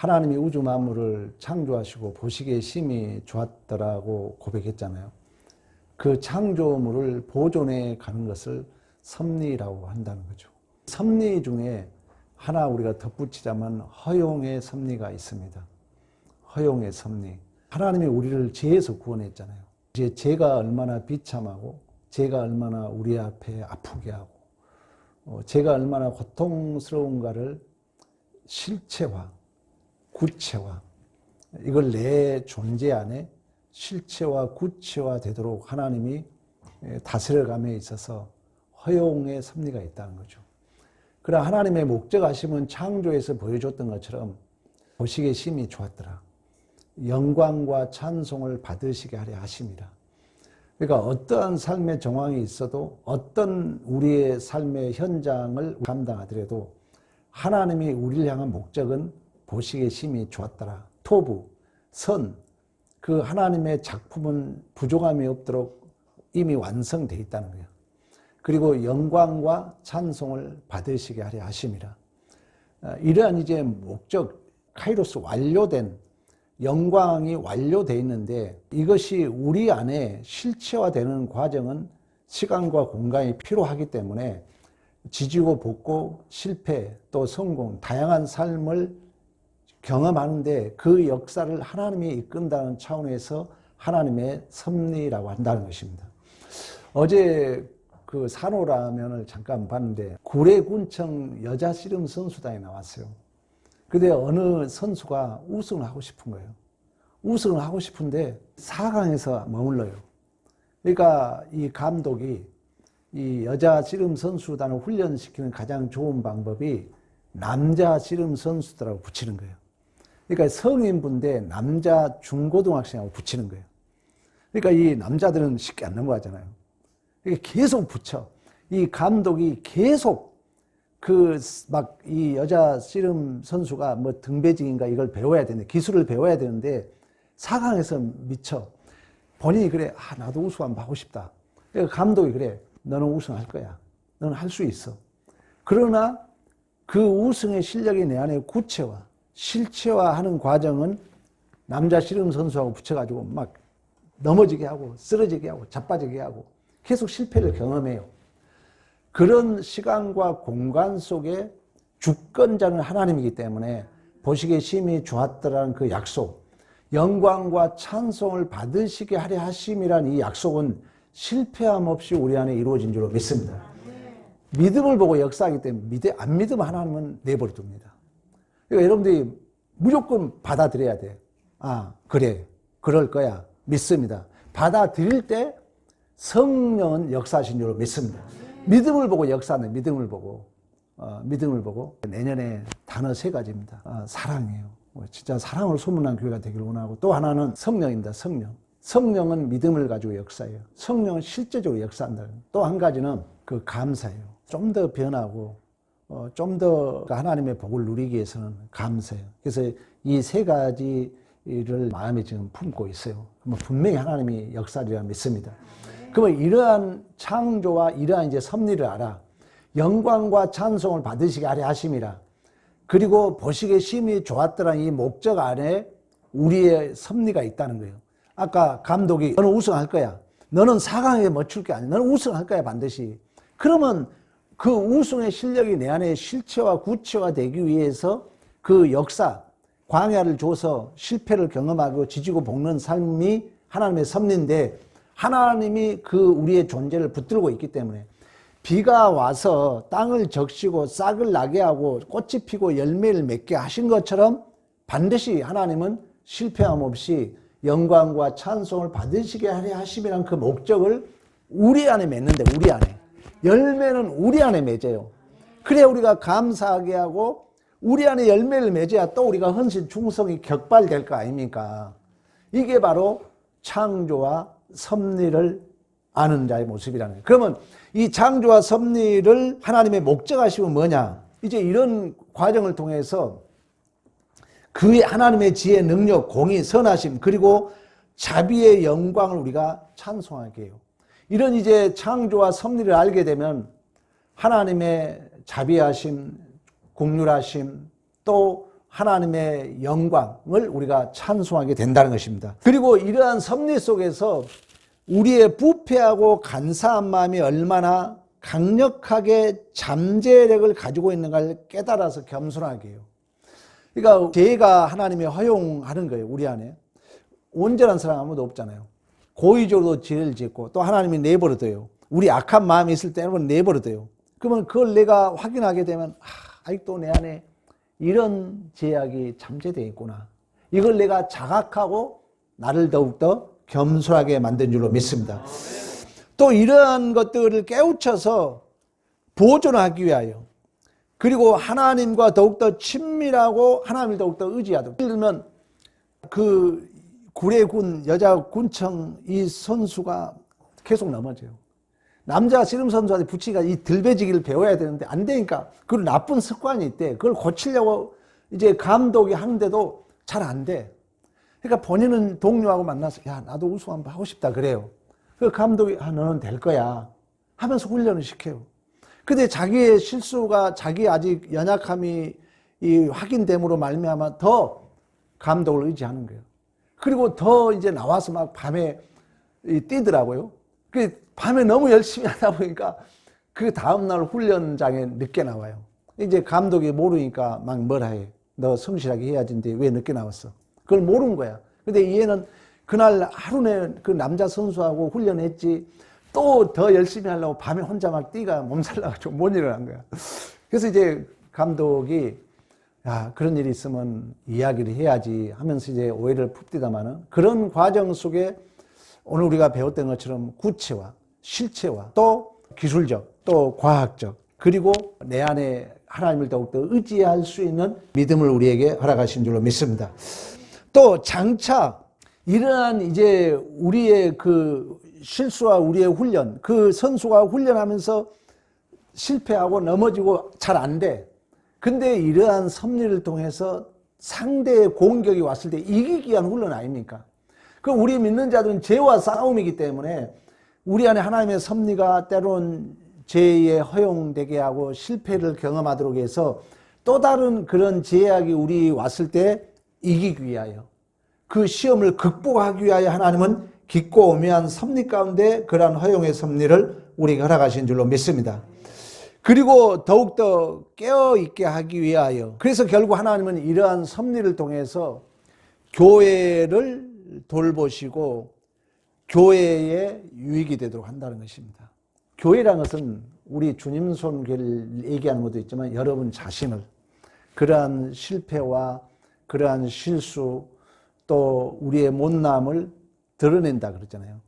하나님이 우주 만물을 창조하시고 보시기에 심히 좋았더라고 고백했잖아요. 그 창조물을 보존해 가는 것을 섭리라고 한다는 거죠. 섭리 중에 하나 우리가 덧붙이자면 허용의 섭리가 있습니다. 허용의 섭리. 하나님이 우리를 죄에서 구원했잖아요. 이제 죄가 얼마나 비참하고 죄가 얼마나 우리 앞에 아프게 하고 어, 죄가 얼마나 고통스러운가를 실체화, 구체화 이걸 내 존재 안에 실체화, 구체화 되도록 하나님이 다스려감에 있어서 허용의 섭리가 있다는 거죠. 그러나 하나님의 목적하심은 창조에서 보여줬던 것처럼 보시기에 심히 좋았더라. 영광과 찬송을 받으시게 하려 하심이라. 그러니까 어떠한 삶의 정황이 있어도 어떤 우리의 삶의 현장을 감당하더라도 하나님이 우리를 향한 목적은 보시기에 심히 좋았더라. 토부, 선, 그 하나님의 작품은 부족함이 없도록 이미 완성되어 있다는 거예요. 그리고 영광과 찬송을 받으시게 하려 하심이라. 아, 이러한 이제 목적, 카이로스 완료된 영광이 완료되어 있는데 이것이 우리 안에 실체화되는 과정은 시간과 공간이 필요하기 때문에 지지고 볶고 실패 또 성공 다양한 삶을 경험하는데 그 역사를 하나님이 이끈다는 차원에서 하나님의 섭리라고 한다는 것입니다. 어제 그 산호라면을 잠깐 봤는데 구례군청 여자 씨름 선수단에 나왔어요. 근데 어느 선수가 우승을 하고 싶은 거예요. 우승을 하고 싶은데 4강에서 머물러요. 그러니까 이 감독이 이 여자 씨름 선수단을 훈련시키는 가장 좋은 방법이 남자 씨름 선수들하고 붙이는 거예요. 그러니까 성인분데 남자 중고등학생하고 붙이는 거예요. 그러니까 이 남자들은 쉽게 안 넘어가잖아요. 그러니까 계속 붙여. 이 감독이 계속 그 막 이 여자 씨름 선수가 뭐 등배직인가 이걸 배워야 되는데 기술을 배워야 되는데 4강에서 미쳐. 본인이 그래. 아, 나도 우승 한번 하고 싶다. 그러니까 감독이 그래. 너는 우승할 거야. 너는 할 수 있어. 그러나 그 우승의 실력이 내 안에 구체화, 실체화하는 과정은 남자 씨름 선수하고 붙여가지고 막 넘어지게 하고 쓰러지게 하고 자빠지게 하고 계속 실패를 경험해요. 그런 시간과 공간 속에 주권자는 하나님이기 때문에 보시기에 심히 좋았더라는 그 약속, 영광과 찬송을 받으시게 하려 하심이란 이 약속은 실패함 없이 우리 안에 이루어진 줄로 믿습니다. 믿음을 보고 역사하기 때문에 믿, 안 믿으면 하나님은 내버려 둡니다. 그러니까 여러분들이 무조건 받아들여야 돼. 아, 그래. 그럴 거야. 믿습니다. 받아들일 때 성령은 역사하신 줄로 믿습니다. 믿음을 보고 역사하는 믿음을 보고 어, 믿음을 보고 내년에 단어 세 가지입니다. 어, 사랑이에요. 뭐 진짜 사랑으로 소문난 교회가 되기를 원하고 또 하나는 성령입니다. 성령. 성령은 믿음을 가지고 역사해요. 성령은 실제적으로 역사한다. 또 한 가지는 그 감사예요. 좀 더 변하고 어, 좀 더 하나님의 복을 누리기 위해서는 감사해요. 그래서 이 세 가지를 마음에 지금 품고 있어요. 분명히 하나님이 역사리라 믿습니다. 그러면 이러한 창조와 이러한 이제 섭리를 알아. 영광과 찬송을 받으시게 하려 하심이라. 그리고 보시기에 심히 좋았더라 이 목적 안에 우리의 섭리가 있다는 거예요. 아까 감독이 너는 우승할 거야. 너는 4강에 멋출 게 아니야. 너는 우승할 거야 반드시. 그러면 그 우승의 실력이 내 안에 실체와 구체화 되기 위해서 그 역사, 광야를 줘서 실패를 경험하고 지지고 볶는 삶이 하나님의 섭리인데 하나님이 그 우리의 존재를 붙들고 있기 때문에 비가 와서 땅을 적시고 싹을 나게 하고 꽃이 피고 열매를 맺게 하신 것처럼 반드시 하나님은 실패함 없이 영광과 찬송을 받으시게 하려 하심이란 그 목적을 우리 안에 맺는데 우리 안에 열매는 우리 안에 맺어요. 그래 우리가 감사하게 하고 우리 안에 열매를 맺어야 또 우리가 헌신 충성이 격발될 거 아닙니까? 이게 바로 창조와 섭리를 아는 자의 모습이라는 거예요. 그러면 이 창조와 섭리를 하나님의 목적하시면 뭐냐? 이제 이런 과정을 통해서 그의 하나님의 지혜, 능력, 공의, 선하심, 그리고 자비의 영광을 우리가 찬송하게 해요. 이런 이제 창조와 섭리를 알게 되면 하나님의 자비하심, 국률하심, 또 하나님의 영광을 우리가 찬송하게 된다는 것입니다. 그리고 이러한 섭리 속에서 우리의 부패하고 간사한 마음이 얼마나 강력하게 잠재력을 가지고 있는가를 깨달아서 겸손하게 해요. 그러니까 죄가 하나님이 허용하는 거예요, 우리 안에. 온전한 사람 아무도 없잖아요. 고의적으로 죄를 짓고 또 하나님이 내버려둬요. 우리 악한 마음이 있을 때는 내버려둬요. 그러면 그걸 내가 확인하게 되면 아, 아직도 내 안에 이런 제약이 잠재되어 있구나. 이걸 내가 자각하고 나를 더욱더 겸손하게 만든 줄로 믿습니다. 또 이러한 것들을 깨우쳐서 보존하기 위하여 그리고 하나님과 더욱더 친밀하고 하나님을 더욱더 의지하도록 예를 들면 그 구례군 여자 군청 이 선수가 계속 넘어져요. 남자 씨름 선수한테 붙이가 이 들배지기를 배워야 되는데 안 되니까 그 나쁜 습관이 있대. 그걸 고치려고 이제 감독이 하는데도 잘 안 돼. 그러니까 본인은 동료하고 만나서 야 나도 우승 한번 하고 싶다 그래요. 그 감독이 아 너는 될 거야 하면서 훈련을 시켜요. 근데 자기의 실수가 자기 아직 연약함이 이 확인됨으로 말미암아 더 감독을 의지하는 거예요. 그리고 더 이제 나와서 막 밤에 이 뛰더라고요. 그 밤에 너무 열심히 하다 보니까 그 다음날 훈련장에 늦게 나와요. 이제 감독이 모르니까 막 뭐라 해. 너 성실하게 해야지인데 왜 늦게 나왔어? 그걸 모르는 거야. 근데 얘는 그날 하루 내그 남자 선수하고 훈련했지 또 더 열심히 하려고 밤에 혼자 막 뛰가 몸살 나가지고 못 일어난 거야. 그래서 이제 감독이 야, 그런 일이 있으면 이야기를 해야지 하면서 이제 오해를 풉디다마는 그런 과정 속에 오늘 우리가 배웠던 것처럼 구체화, 실체화, 또 기술적, 또 과학적, 그리고 내 안에 하나님을 더욱더 의지할 수 있는 믿음을 우리에게 허락하신 줄로 믿습니다. 또 장차 이러한 이제 우리의 그 실수와 우리의 훈련, 그 선수가 훈련하면서 실패하고 넘어지고 잘 안 돼. 근데 이러한 섭리를 통해서 상대의 공격이 왔을 때 이기기 위한 훈련 아닙니까? 그 우리 믿는 자들은 죄와 싸움이기 때문에 우리 안에 하나님의 섭리가 때론 죄에 허용되게 하고 실패를 경험하도록 해서 또 다른 그런 제약이 우리 왔을 때 이기기 위하여 그 시험을 극복하기 위하여 하나님은 깊고 오묘한 섭리 가운데 그러한 허용의 섭리를 우리에게 허락하신 줄로 믿습니다. 그리고 더욱더 깨어 있게 하기 위하여 그래서 결국 하나님은 이러한 섭리를 통해서 교회를 돌보시고 교회에 유익이 되도록 한다는 것입니다. 교회란 것은 우리 주님 손교를 얘기하는 것도 있지만 여러분 자신을 그러한 실패와 그러한 실수 또 우리의 못남을 드러낸다 그러잖아요.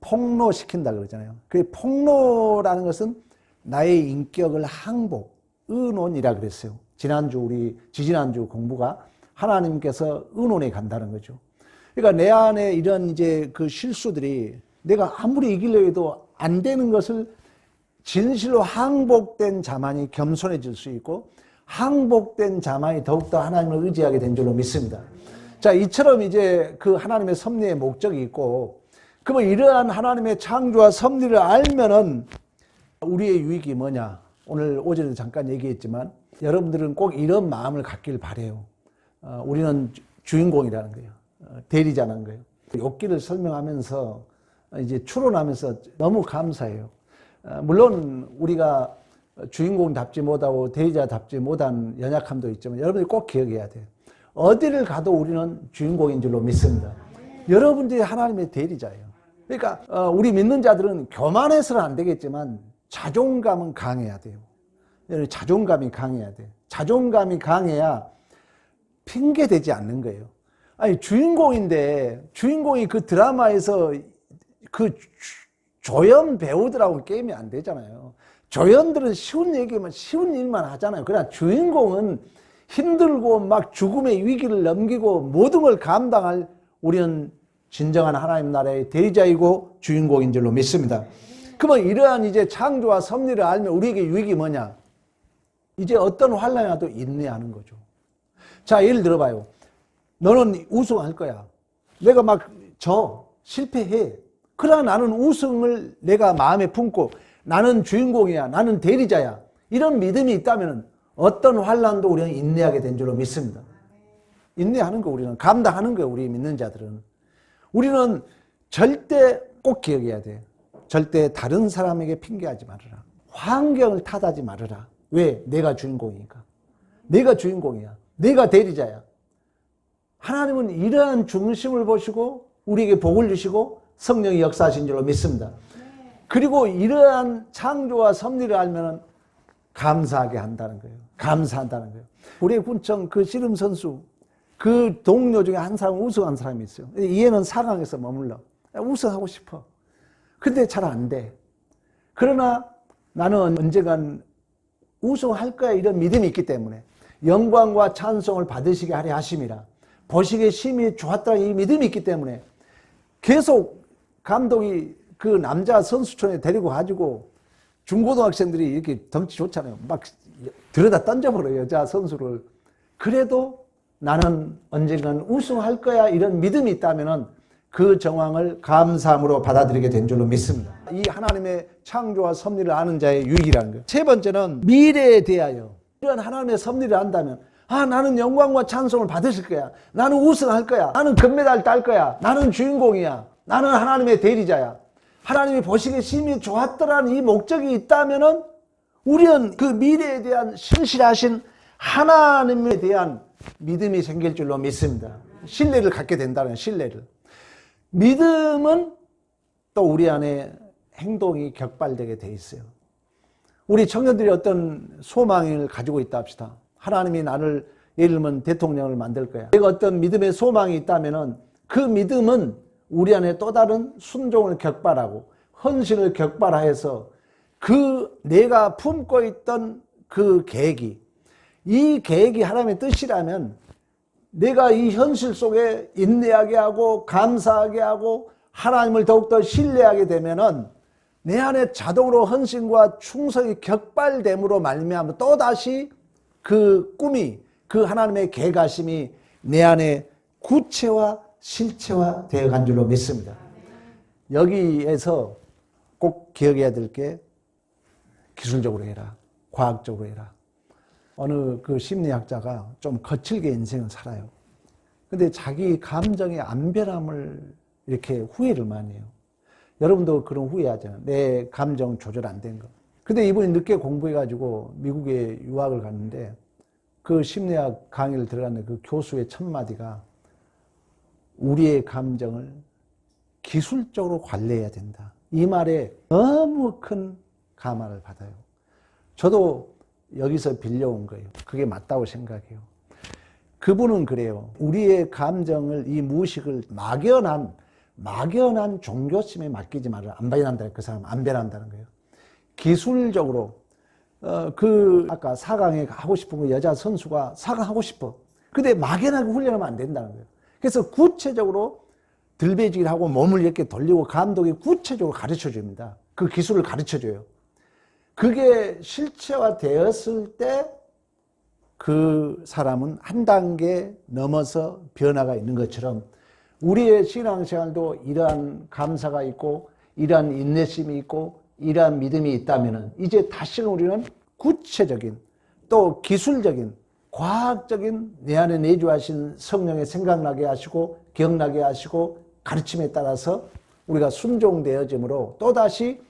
폭로시킨다 그러잖아요. 그 폭로라는 것은 나의 인격을 항복, 의논이라 그랬어요. 지난주 우리 지지난주 공부가 하나님께서 의논에 간다는 거죠. 그러니까 내 안에 이런 이제 그 실수들이 내가 아무리 이기려 해도 안 되는 것을 진실로 항복된 자만이 겸손해질 수 있고 항복된 자만이 더욱더 하나님을 의지하게 된 줄로 믿습니다. 자, 이처럼 이제 그 하나님의 섭리의 목적이 있고 그러면 이러한 하나님의 창조와 섭리를 알면은 우리의 유익이 뭐냐? 오늘 오전에 잠깐 얘기했지만 여러분들은 꼭 이런 마음을 갖길 바래요. 어, 우리는 주인공이라는 거예요. 어, 대리자라는 거예요. 욕기를 설명하면서 이제 추론하면서 너무 감사해요. 어, 물론 우리가 주인공답지 못하고 대리자답지 못한 연약함도 있지만 여러분이 꼭 기억해야 돼요. 어디를 가도 우리는 주인공인 줄로 믿습니다. 여러분들이 하나님의 대리자예요. 그러니까 어, 우리 믿는 자들은 교만해서는 안 되겠지만 자존감은 강해야 돼요. 자존감이 강해야 돼. 자존감이 강해야 핑계 대지 않는 거예요. 아니 주인공인데 주인공이 그 드라마에서 그 조연 배우들하고 게임이 안 되잖아요. 조연들은 쉬운 얘기만 쉬운 일만 하잖아요. 그러나 주인공은 힘들고 막 죽음의 위기를 넘기고 모든 걸 감당할 우리는 진정한 하나님 나라의 대리자이고 주인공인 줄로 믿습니다. 그러면 이러한 이제 창조와 섭리를 알면 우리에게 유익이 뭐냐? 이제 어떤 환란이 와도 인내하는 거죠. 자, 예를 들어봐요. 너는 우승할 거야. 내가 막 져, 실패해. 그러나 나는 우승을 내가 마음에 품고 나는 주인공이야. 나는 대리자야. 이런 믿음이 있다면 어떤 환란도 우리는 인내하게 된 줄로 믿습니다. 인내하는 거 우리는 감당하는 거예요. 우리 믿는 자들은. 우리는 절대 꼭 기억해야 돼. 절대 다른 사람에게 핑계하지 말아라. 환경을 탓하지 말아라. 왜? 내가 주인공이니까. 내가 주인공이야. 내가 대리자야. 하나님은 이러한 중심을 보시고 우리에게 복을 주시고 성령이 역사하신 줄로 믿습니다. 그리고 이러한 창조와 섭리를 알면 감사하게 한다는 거예요. 감사한다는 거예요. 우리 군청 그 씨름 선수 그 동료 중에 한 사람 우승한 사람이 있어요. 얘는 4강에서 머물러. 우승하고 싶어. 근데 잘 안 돼. 그러나 나는 언젠간 우승할 거야 이런 믿음이 있기 때문에 영광과 찬송을 받으시게 하려 하심이라. 보시기에 심히 좋았다는 이 믿음이 있기 때문에 계속 감독이 그 남자 선수촌에 데리고 가지고 중고등학생들이 이렇게 덩치 좋잖아요. 막 들여다 던져버려 여자 선수를. 그래도 나는 언젠간 우승할 거야 이런 믿음이 있다면은 그 정황을 감사함으로 받아들이게 된 줄로 믿습니다. 이 하나님의 창조와 섭리를 아는 자의 유익이라는 거예요. 세 번째는 미래에 대하여 이런 하나님의 섭리를 안다면 아 나는 영광과 찬송을 받으실 거야. 나는 우승할 거야. 나는 금메달 딸 거야. 나는 주인공이야. 나는 하나님의 대리자야. 하나님이 보시기에 심히 좋았더라는 이 목적이 있다면은 우리는 그 미래에 대한 신실하신 하나님에 대한 믿음이 생길 줄로 믿습니다. 신뢰를 갖게 된다는 신뢰를. 믿음은 또 우리 안에 행동이 격발되게 돼 있어요. 우리 청년들이 어떤 소망을 가지고 있다 합시다. 하나님이 나를 예를 들면 대통령을 만들 거야. 내가 어떤 믿음의 소망이 있다면은 그 믿음은 우리 안에 또 다른 순종을 격발하고 헌신을 격발하여서 그 내가 품고 있던 그 계획이 이 계획이 하나님의 뜻이라면 내가 이 현실 속에 인내하게 하고 감사하게 하고 하나님을 더욱더 신뢰하게 되면은 내 안에 자동으로 헌신과 충성이 격발됨으로 말미암아 또 다시 그 꿈이 그 하나님의 계가심이 내 안에 구체화 실체화 되어 간 줄로 믿습니다. 여기에서 꼭 기억해야 될 게 기술적으로 해라. 과학적으로 해라. 어느 그 심리학자가 좀 거칠게 인생을 살아요. 근데 자기 감정의 안 변함을 이렇게 후회를 많이 해요. 여러분도 그런 후회하잖아요. 내 감정 조절 안 된 거. 근데 이분이 늦게 공부해가지고 미국에 유학을 갔는데 그 심리학 강의를 들어갔는데 그 교수의 첫 마디가 우리의 감정을 기술적으로 관리해야 된다. 이 말에 너무 큰 감화를 받아요. 저도 여기서 빌려온 거예요. 그게 맞다고 생각해요. 그분은 그래요. 우리의 감정을 이 무식을 막연한 막연한 종교심에 맡기지 말아라. 안 변한다. 그 사람 안 변한다는 거예요. 기술적으로 어, 그 아까 사강에 하고 싶은 거 여자 선수가 사강 하고 싶어. 근데 막연하게 훈련하면 안 된다는 거예요. 그래서 구체적으로 들배지기를 하고 몸을 이렇게 돌리고 감독이 구체적으로 가르쳐 줍니다. 그 기술을 가르쳐 줘요. 그게 실체화 되었을 때 그 사람은 한 단계 넘어서 변화가 있는 것처럼 우리의 신앙생활도 이러한 감사가 있고 이러한 인내심이 있고 이러한 믿음이 있다면 이제 다시는 우리는 구체적인 또 기술적인 과학적인 내 안에 내주하신 성령의 생각나게 하시고 기억나게 하시고 가르침에 따라서 우리가 순종되어짐으로 또다시